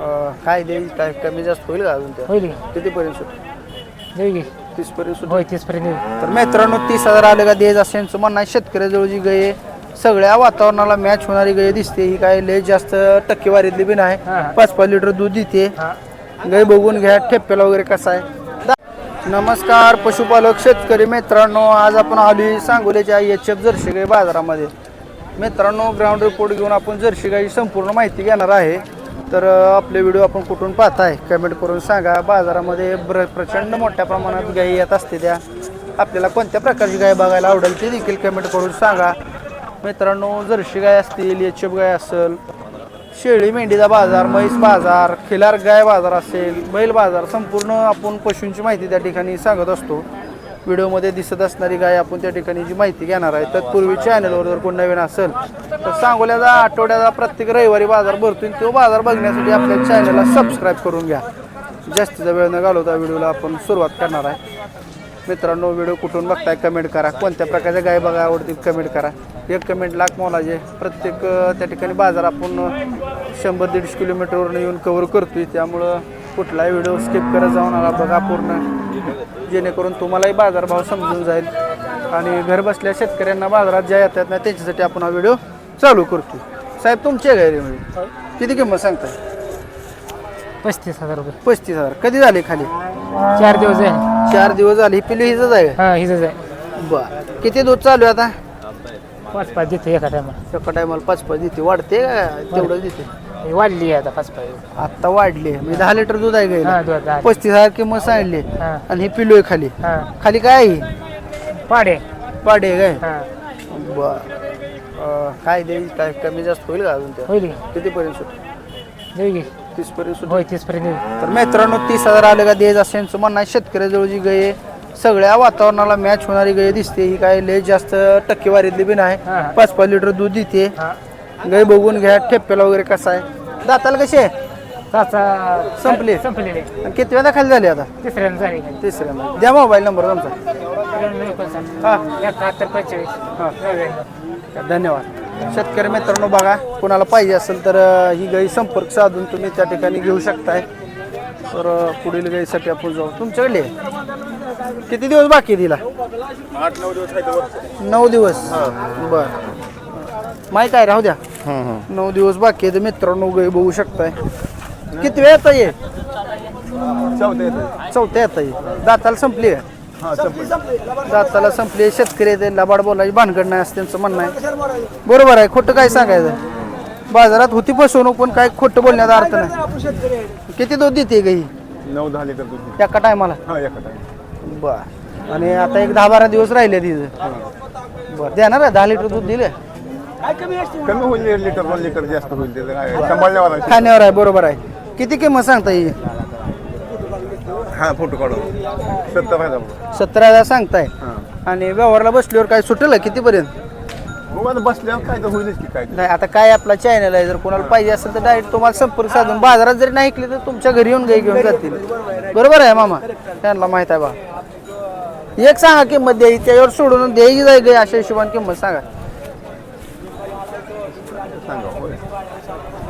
अं, काय देईल काय कमी जास्त होईल का अजून त्या? होईल की? कितीपर्यंत सुट देऊ की. तीसपर्यंत सुट होय तीसपर्यंत देऊ तर मित्रांनो तीस हजार आले का देज असं यांचं म्हणणं आहे शेतकऱ्याजवळ जी गाय आहे, सगळ्या वातावरणाला मॅच होणारी गाय दिसते. ही काय लय जास्त टक्केवारीतली बी नाही. हा. पाच पाच लिटर दूध देते. हा. गाय बघून घ्या ठेप्याला वगैरे कसा आहे. दा- नमस्कार पशुपालक शेतकरी मित्रांनो. आज आपण आली सांगोल्याच्या एच एफ जर्सी गाई बाजारामध्ये. मित्रांनो ग्राउंड रिपोर्ट घेऊन आपण जर्सी गाई संपूर्ण माहिती घेणार आहे. तर आपले व्हिडिओ आपण कुठून पाहताय कमेंट करून सांगा. बाजारामध्ये ब्र प्रचंड मोठ्या प्रमाणात गाई येत असते त्या. आपल्याला कोणत्या प्रकारची गाय बघायला आवडेल ते देखील कमेंट करून सांगा. मित्रांनो जर्सी गाय असतील एच एफ गाय असेल शेळी मेंढीचा बाजार म्हैस बाजार खिलार गाय बाजार असेल बैल बाजार संपूर्ण आपण पशूंची माहिती त्या ठिकाणी सांगत असतो. व्हिडिओमध्ये दिसत असणारी गाय आपण त्या ठिकाणी जी माहिती घेणार आहे तत्पूर्वी चॅनलवर जर कोण नवीन असेल तर सांगोल्याचा आठवड्याचा प्रत्येक रविवारी बाजार भरतो तो बाजार बघण्यासाठी आपल्या चॅनलला सबस्क्राईब करून घ्या. जास्तीचा वेळ न घालवता व्हिडिओला आपण सुरुवात करणार आहे. मित्रांनो व्हिडिओ कुठून बघताय कमेंट करा. कोणत्या प्रकारच्या गाय बघा आवडतील कमेंट करा. एक कमेंट लाख मोलाचे. प्रत्येक त्या ठिकाणी बाजार आपण शंभर दीडशे किलोमीटरवरून येऊन कव्हर करतोय. त्यामुळं कुठलाही व्हिडिओ स्किप करत जाऊन आला बघा पूर्ण. जेणेकरून तुम्हालाही बाजारभाव समजून जाईल. आणि घर बसल्या शेतकऱ्यांना बाजारात ज्या येतात ना त्यांच्यासाठी आपण हा व्हिडिओ चालू करतो. साहेब तुमच्या गैरीमध्ये किती किंमत सांगताय? पस्तीस हजार रुपये. पस्तीस हजार. कधी झाले खाली? चार दिवस आहे चार दिवस झाले. ही पिल्ली हिचंच आहे? हा हिजच आहे. बर. किती दूध चालू आहे आता? पाच पाच देते एका टायमाला एका टायमाला पाच पाच देते. वाढते का? तेवढं देते. ही वाढली आहे आता पाच पाच. आता वाढली म्हणजे दहा लिटर दूध आहे हा गायला पस्तीस हजार किंमत सांगितली हा. आणि हे पिलो आहे खाली. हा. खाली काय आहे? पाडे. पाडी हा काय? बर. अं, काय देईल? काय कमी जास्त होईल का अजून त्या? होईल की? कितीपर्यंत सुट? देऊ की. तीसपर्यंत सुट? होय तीसपर्यंत देऊ. तर मित्रांनो तीस हजार आले का देज असं यांचं म्हणणं आहे शेतकऱ्याजवळ जी गाय आहे, सगळ्या वातावरणाला मॅच होणारी गाय दिसते. ही काय लय जास्त टक्केवारीतली बी नाही. हा. पाच पाच लिटर दूध देते. हा. गाय बघून घ्या ठेप्याला वगैरे कसा आहे. दाताला कशी आहे चाचा संपली. संपलेले. आणि किती वेळा खाली झाली आता? तिसऱ्यांदा झाली तिसऱ्यांदा द्या मोबाईल नंबर तुमचा. हा. एकाहत्तर पंचेचाळीस हा. धन्यवाद. शेतकरी मित्रांनो बघा कोणाला पाहिजे असेल तर अं, ही गाई संपर्क साधून तुम्ही त्या ठिकाणी घेऊ शकताय. तर अं, पुढील गाईसाठी आपण जाऊ. तुमच्याकडे किती दिवस बाकी आहे तिला? आठ नऊ दिवस नऊ दिवस. बर. माहीत आहे राहू द्या. नऊ दिवस बाकी आहे तर मित्रांनो गाई बघू शकताय. किती वेळ येता ये? चौथे येते चौथ्या येता ये. दाताला संपली आहे हा संपलं. दाताला संपले. शेतकरी आहेत, लबाड बोलायची भानगड नाही असं त्यांचं म्हणणं आहे. बरोबर आहे. खोटं काय सांगायचं? बाजारात होती फसवणूक पण काय खोटं बोलण्याचा अर्थ नाही. किती दूध देते गाई नऊ दहा लिटर दूध एका टायमाला? हा एका टाइम बर. आणि आता एक दहा बारा दिवस राहिले तिथं बर देणार आहे दहा लिटर दूध दिलं. कमी होईल दीड लिटर दोन लिटर जास्त होईल त्याचं काय? सांभाळण्यावर आहे. खाण्यावर आहे बरोबर आहे. किती किंमत सांगता येईल? हा फोटो काढून सत्तर हजार रुपये. सतरा हजार सांगताय. हा. आणि व्यवहारला बसल्यावर काय सुटेल कितीपर्यंत? मग आता बसल्यावर काय तर होईलच की काय नाही आता काय आपला चॅनल आहे जर कोणाला पाहिजे असेल तर डायरेक्ट तुम्हाला संपर्क साधून बाजारात जरी नाही ऐकले तर तुमच्या घरी येऊन गाई घेऊन जातील. बरोबर आहे मामा? त्यांना माहीत आहे बा. एक सांगा किंमत द्यायची त्याच्यावर सोडून द्यायची जाय गाई अशा हिशोबाने किंमत सांगा.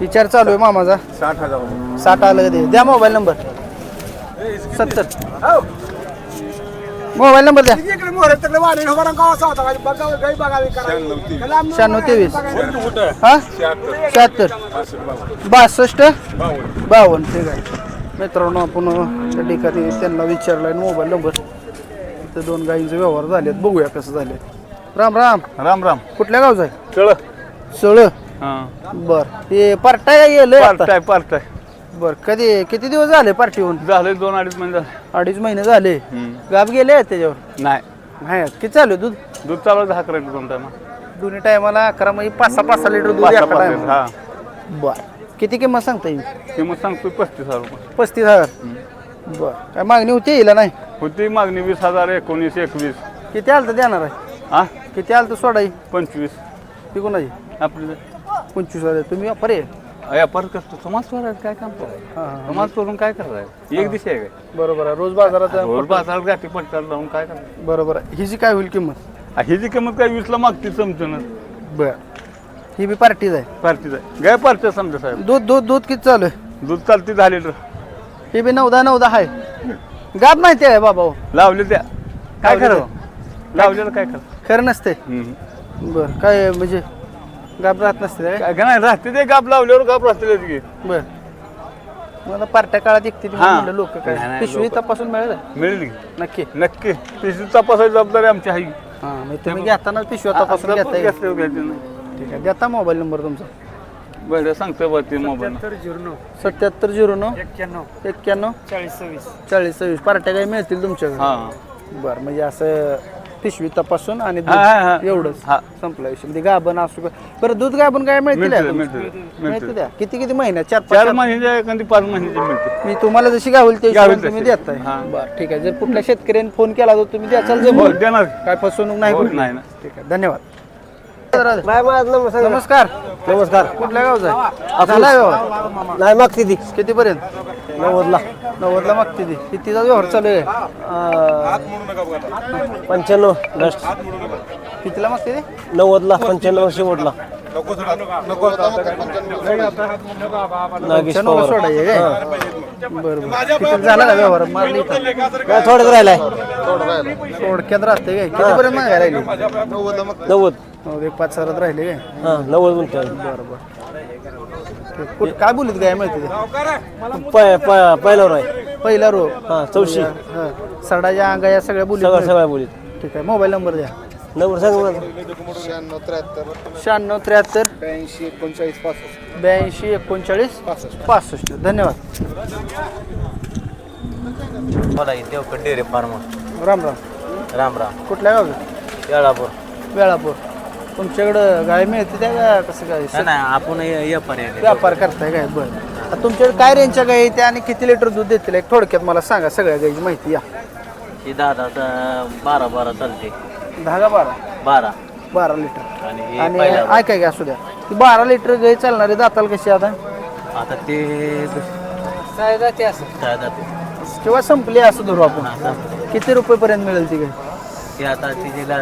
विचार चालू आहे मामाचा. साठ हजार. साठ आलं दे द्या मोबाईल नंबर. सत्तर. मोबाईल नंबर द्या. शहाण्णव तेवीस. शहाण्णव तेवीस. हा? शहात्तर. बासष्ट बावन्न. ठीक आहे. मित्रांनो आपण त्या ठिकाणी त्यांना विचारलाय मोबाईल नंबर. तर दोन गायींचे व्यवहार झालेत. बघूया कसं झाले राम राम. राम राम. कुठल्या गावचं आहे? चळ सळ. हा. बर. ते पार्टा गेलं पार्टाय पार्टाय बर कधी किती दिवस झाले पार्टीहून झाले दोन अडीच महिने झाले. अडीच महिने झाले. हम्म. गाब गेले त्याच्यावर? नाही. नाही किती चालू आहे दूध? दूध चालू दहा करायचं दोन टायमा दोन्ही टायमाला अकरा म्हणजे पाच सहा पाच सहा लिटर दूध एका. हा. बर. किती किंमत सांगता येईल? किंमत सांगतोय पस्तीस हजार रुपये. पस्तीस हजार. बर. काय मागणी होती येईल नाही? होती मागणी वीस हजार एकोणीस एकवीस. किती आलं तर देणार आहे? हा? किती आलं तर सोडाई पंचवीस. ती कोणाची आपलं पंचवीस हजार तुम्ही व्यापारी आहे? व्यापार करतो. समाज स्वराज काय काम करतो हा, हा. समाज सोडून काय करायचं एक दिवशी आहे काय? बरोबर आहे. रोज बाजारात रोड बाजारात गाठी पडतात लावून काय करायचं बरोबर आहे. हिची काय होईल किंमत? आ, ही जी किंमत काय? वीसला मागती समजून. बर. ही बी पार्टीच आहे. पार्टीचा गाय पार्टी समजा साहेब. दूध दूध दूध किती चालू आहे? दूध चालते दहा लिटर ही बी नवदा नवदा आहे. गाब माहिती आहे बाबा हो. लावले त्या काय खरं लावलेलं काय खरं खरं नसते. हम्म. बर काय म्हणजे गाब राहत नसते काय नाही राहते ते गाप लावल्यावर गाप राहते की बर. मला पार्ट्या काळात एकटी हा. लोक काय? नाही, नाही, पिशवी लोकं. तपासून मिळेल? मिळेल की. नक्की. नक्की. पिशवी तपासायची जबाबदारी आमची आहे. हा मग तुम्ही घेताना पिशवी तपासून घ्यायची नाही. ठीक आहे देता मोबाईल नंबर तुमचा. बरं सांगतो बरं ते मोबाईल. सत्याहत्तर झिरो नऊ. एक्क्याण्णव. एक्क्याण्णव. चाळीस सव्वीस. चाळीस सव्वीस. पार्ट्या काही मिळतील तुमच्याकडे? हा. बरं म्हणजे असं पिशवी तपासून आणि दूध हा, हा, हा. एवढंच हा. संपला विषय म्हणजे गाभण असू का बरं दूध गाभण काय. मिळतील द्या किती किती महिन्यात चार चार पाच महिन्याच्या एखादी पाच महिन्याची मिळते मी तुम्हाला जशी गावल ते गावेल तुम्ही तशी. देताय हा. बरं ठीक आहे जर कुठल्या शेतकऱ्याने फोन केला तर तुम्ही जे हो बोल देणार काय फसवणूक नाही हो, कुठली? नाही ना. ठीक आहे धन्यवाद नमस्कार. नमस्कार. कुठल्या गावचा आहे? झालाय व्यवहार नाही मागते ती किती पर्यंत नव्वदला. नव्वदला मागते ती कितीचा व्यवहार चालू आहे? पंच्याण्णव लास्ट कितीला मागते ती नव्वदला पंच्याण्णव शेवटला. नागेश पंच्याण्णवला पवार. सोडायचे काय? बरं बरं. किती झाला का व्यवहार? मारली का काय थोडंच राहिलाय. थोडक्यात राहते काय? मागायला नव्वद. हो एक पाच हजारात राहिले काय? हा नव्वद म्हणते बरं बरं. कुठं काय बोलीत काय माहिती ते पाय पाय पहिल्यावर आहे पहिला रो हा चौशी. हा. सडाच्या अंगा या सगळ्या बोलीत सगळ्या मिळतात. सगळ्या बोलीत. ठीक आहे मोबाईल नंबर द्या. नव्वद सांग मला. शहाण्णव त्र्याहत्तर. ब्याऐंशी एकोणचाळीस पासष्ट. ब्याऐंशी एकोणचाळीस पासष्ट. धन्यवाद. मला देवकड डेअरी फार्म राम राम. राम राम. कुठल्या गावचं? येळापूर वेळापूर. तुमच्याकडं गाय मिळते त्या का कसं काय? नाही आपण व्यापारी आहे व्यापार करताय काय? बरं. आता तुमच्याकडे काय रेंजच्या गाई त्या आणि किती लिटर दूध देतील? एक थोडक्यात मला सांगा सगळ्या गाईची माहिती या. ही दादा बारा बारा चालते. दहा का बारा? बारा. बारा लिटर आणि हे आणि पहिल्यावर. ऐकाय का असू द्या. ती बारा लिटर गाई चालणारी दाताल कशी आता? आता ते काय किंवा संपली असं धरू आपण? आता किती रुपये पर्यंत मिळेल ती गाय ते आता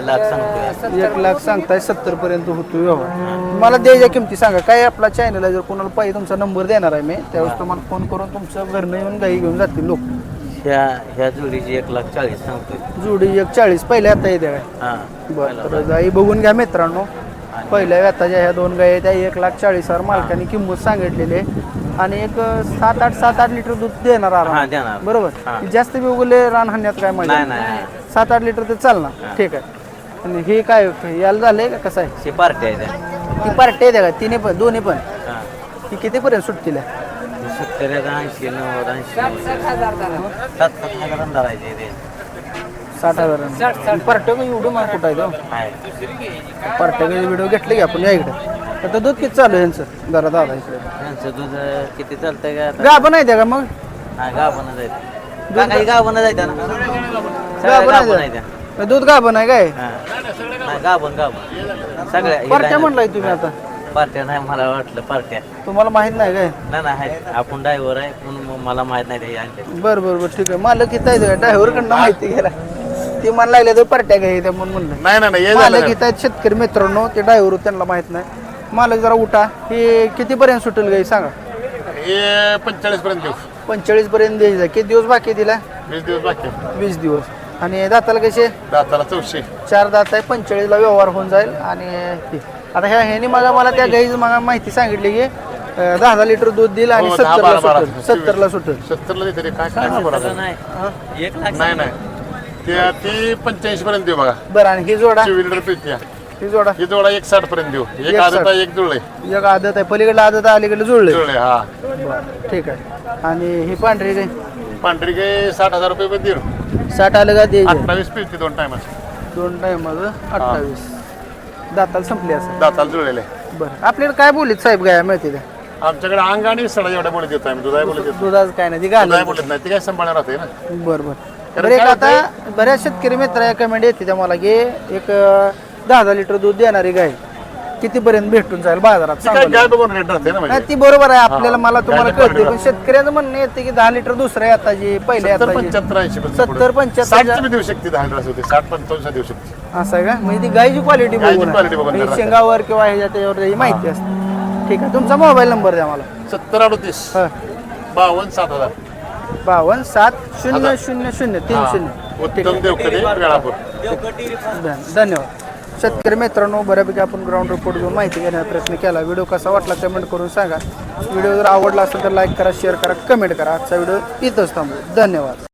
लाख सांगतोय एक लाख सांगताय सत्तर पर्यंत होतो व्यवहार. मला द्यायच्या किमती सांगा. काय आपला चॅनल आहे जर कोणाला पाहिजे तुमचा नंबर देणार आहे मी त्यावेळेस तुम्हाला फोन करून तुमचं घरनं येऊन गाई घेऊन जातील लोक. ह्या ह्या जोडीची एक लाख चाळीस सांगतोय. जुडी एक चाळीस पहिल्या आता येते काय? हा बरं तर गाई बघून घ्या मित्रांनो. पहिल्या व्यताच्या ह्या दोन गाई त्या एक लाख चाळीस हजार मालकाने किंमत सांगितलेली आहे. आणि एक सात आठ सात आठ लिटर दूध देणार हा आराम देणार. बरोबर? हा. जास्त बी उगले रान हाणण्यात काय नाही मजा नाही सात आठ लिटर तर चालणार. ठीक आहे. आणि हे काय याला झालंय का? कसं आहे? शे पार्टी आहे त्या ती पार्टी आहे का? तिन्ही पण दोन्ही पण? हा. ती कितीपर्यंत सुटतील? सत्तर ऐंशी नव्वद ऐंशी. सात सात हजार धरायचे ते साठ हजार पार्ट्या का एवढं माल कुठं आहे तो आहे. पार्ट्या व्हिडिओ घेतले की आपण या इकडे. आता दूध किती चालू आहे यांचं? जरा दादा इकडे त्यांचं दूध किती चालतंय का आता? गाभा नाही द्या का मग? हा गाभण जायचं काही गाभण जायचं ना? गाभण गाभण आहे आहे त्या. दूध गाभा नाही काय? हा. नाही गाभण गाभण. सगळ्या हे पार्ट्या म्हणलाय तुम्ही आता. पार्ट्या नाही मला वाटलं पार्ट्या. तुम्हाला माहीत नाही काय? नाही नाही आहेत. आपण ड्रायव्हर आहे म्हणून मग मला माहीत नाही ते आणले बर बर बर ठीक आहे. मालक इथं आहे ड्रायव्हर कडनं माहिती घ्यायला. ते मला लागले तर पार्ट्या काय त्या म्हणून म्हणलं. नाही नाही नाही मालक इथं आहेत शेतकरी मित्रांनो ते ड्रायव्हर त्यांना माहीत नाही. मालक जरा उठा. हे कितीपर्यंत सुटेल गाई सांगा. हे पंचेचाळीस पर्यंत देऊ. पंचेचाळीस पर्यंत द्यायचं. किती दिवस बाकी तिला? वीस दिवस बाकी आहे. वीस दिवस. आणि दाताला कसे? दाताला चौशे. चार दात आहे पंचेचाळीसला व्यवहार होऊन जाईल. आणि हे. आता ह्या ह्यानी मला मला त्या गाईच मला माहिती सांगितली की अं, दहा दहा लिटर दूध दिलं आणि हो, दहा, सत्तरला बारा, बारा. सुटेल. सत्तरला सुटेल. सत्तरला देते रे काय काय बरं तसं नाही. नाही नाही. ते ती पंच्याऐंशी पर्यंत देऊ बघा. बरं आणि ही जोडा. चोवीस लिटर पित्या ही जोडा. ही जोडा एक साठ पर्यंत देऊ. एक आदत. आहे एक जुळले एक आदत आहे. पलीकडे आदत आहे अलीकडे जुळले जुळले हा. बरं ठीक आहे. आणि ही पांढरी काही पांढरी गाय साठ हजार रुपये पण देऊ साठ आलं का द्यायचे अठ्ठावीस पिळते दोन टायमाचे दोन टायमाचं अठ्ठावीस. दाताला संपली असं दाताला जुळलेले. बरं. आपल्याकडे काय बोलीत साहेब? गाय माहिती का आमच्याकडे अंग आणि सडा एवढ्या बोलत येतो आम्ही दुधाय बोलत येतो दुधाचं काय नाही ती दुधाय घाल बोलत नाही ती काय सांभाळणार राहते ना? बरं बरं. बरं एक काय आता बऱ्याच शेतकरी मित्र कमेंट येते त्या मला की एक अं, दहा दहा लिटर दूध देणारी गाय कितीपर्यंत भेटून जाईल बाजारात ती काय सांगोला. गाय बघून रेट राहते ना म्हणजे? नाही ती बरोबर आहे. आपल्याला मला तुम्हाला कळते पण शेतकऱ्याचं म्हणणं येते की दहा लिटर दुसऱ्या आताची पहिल्या सत्तर पंच्याहत्तर ऐंशी सत्तर. पंच्याहत्तर देऊ शकते दहा लिटर होते साठ पंचावन्न देऊ शकते. असं आहे का? म्हणजे ती गायची क्वालिटी गायची बघून quality बघून आहे. जरा. शेंगावर किंवा ह्याच्या त्याच्यावर त्याची माहिती असते. ठीक आहे तुमचा मोबाईल नंबर द्या मला. सत्तर अडतीस. हा. बावन्न सात हजार. बावन्न सात शून्य शून्य शून्य तीन शून्य. ठीक उत्तम देवकडे वेळापूर. धन- धन्यवाद. शेतकरी मित्रांनो बऱ्यापैकी आपण ग्राउंड रिपोर्ट घेऊन माहिती घेण्याचा प्रयत्न केला. व्हिडिओ कसा वाटला कमेंट करून सांगा. व्हिडिओ जर आवडला असेल तर लाईक करा शेअर करा कमेंट करा. आजचा व्हिडिओ इथंच थांबू. धन्यवाद.